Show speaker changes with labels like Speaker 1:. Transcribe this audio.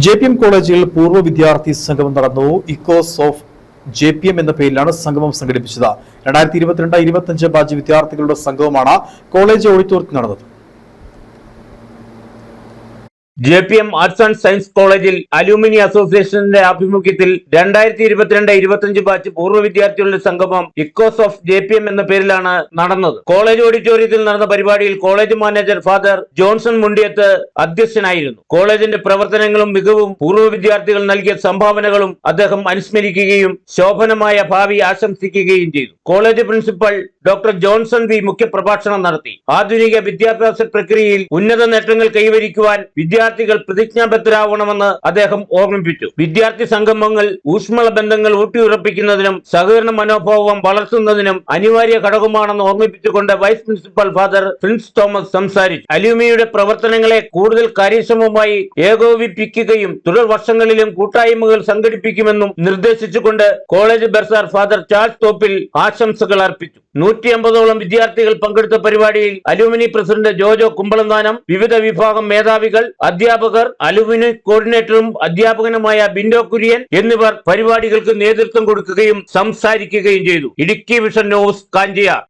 Speaker 1: J P M കോളേജിൽ പൂർവ വിദ്യാർത്ഥി സംഗമം നടന്നു. Echoes of J P M എന്ന പേരിലാണ് സംഗമം സംഘടിപ്പിച്ചത്. രണ്ടായിരത്തി ഇരുപത്തിരണ്ട് ഇരുപത്തിയഞ്ച് ബാച്ച് വിദ്യാർത്ഥികളുടെ സംഗമമാണ് കോളേജ് ഓഡിറ്റോറിയത്തിൽ നടന്നത്.
Speaker 2: J P M arts and science കോളേജിൽ അലൂമിനി അസോസിയേഷന്റെ ആഭിമുഖ്യത്തിൽ രണ്ടായിരത്തി ഇരുപത്തിരണ്ട് ഇരുപത്തിയഞ്ച് ബാച്ച് പൂർവ വിദ്യാർത്ഥികളുടെ സംഗമം echoes of J P M എന്ന പേരിലാണ് നടന്നത്. കോളേജ് ഓഡിറ്റോറിയത്തിൽ നടന്ന പരിപാടിയിൽ college manager father Johnson Mundiyath അധ്യക്ഷനായിരുന്നു. കോളേജിന്റെ പ്രവർത്തനങ്ങളും മികവും പൂർവ വിദ്യാർത്ഥികൾ നൽകിയ സംഭാവനകളും അദ്ദേഹം അനുസ്മരിക്കുകയും ശോഭനമായ ഭാവി ആശംസിക്കുകയും ചെയ്തു. College principal doctor Johnson V മുഖ്യപ്രഭാഷണം നടത്തി. ആധുനിക വിദ്യാഭ്യാസ പ്രക്രിയയിൽ ഉന്നത നേട്ടങ്ങൾ കൈവരിക്കുവാൻ വിദ്യാർത്ഥികൾ പ്രതിജ്ഞാബദ്ധരാവണമെന്ന് അദ്ദേഹം ഓർമ്മിപ്പിച്ചു. വിദ്യാർത്ഥി സംഗമങ്ങൾ ഊഷ്മള ബന്ധങ്ങൾ ഊട്ടിയുറപ്പിക്കുന്നതിനും സഹകരണ മനോഭാവം വളർത്തുന്നതിനും അനിവാര്യ ഘടകമാണെന്ന് ഓർമ്മിപ്പിച്ചുകൊണ്ട് vice principal father Prince Thomas സംസാരിച്ചു. അലൂമിയുടെ പ്രവർത്തനങ്ങളെ കൂടുതൽ കാര്യക്ഷമമായി ഏകോപിപ്പിക്കുകയും തുടർ വർഷങ്ങളിലും കൂട്ടായ്മകൾ സംഘടിപ്പിക്കുമെന്നും നിർദ്ദേശിച്ചുകൊണ്ട് college bursar father Charles Thoppil ആശംസകൾ അർപ്പിച്ചു. നൂറ്റി അമ്പതോളം വിദ്യാർത്ഥികൾ പങ്കെടുത്ത പരിപാടിയിൽ അലൂമിനി പ്രസിഡന്റ് ജോജോ കുമ്പളന്താനം വിവിധ വിഭാഗം മേധാവികൾ അധ്യാപകർ അലുമിനി കോർഡിനേറ്ററും അധ്യാപകനുമായ ബിൻഡോ കുര്യൻ എന്നിവർ പരിപാടികൾക്ക് നേതൃത്വം കൊടുക്കുകയും സംസാരിക്കുകയും ചെയ്തു. Idukki vision news Kanchiyar.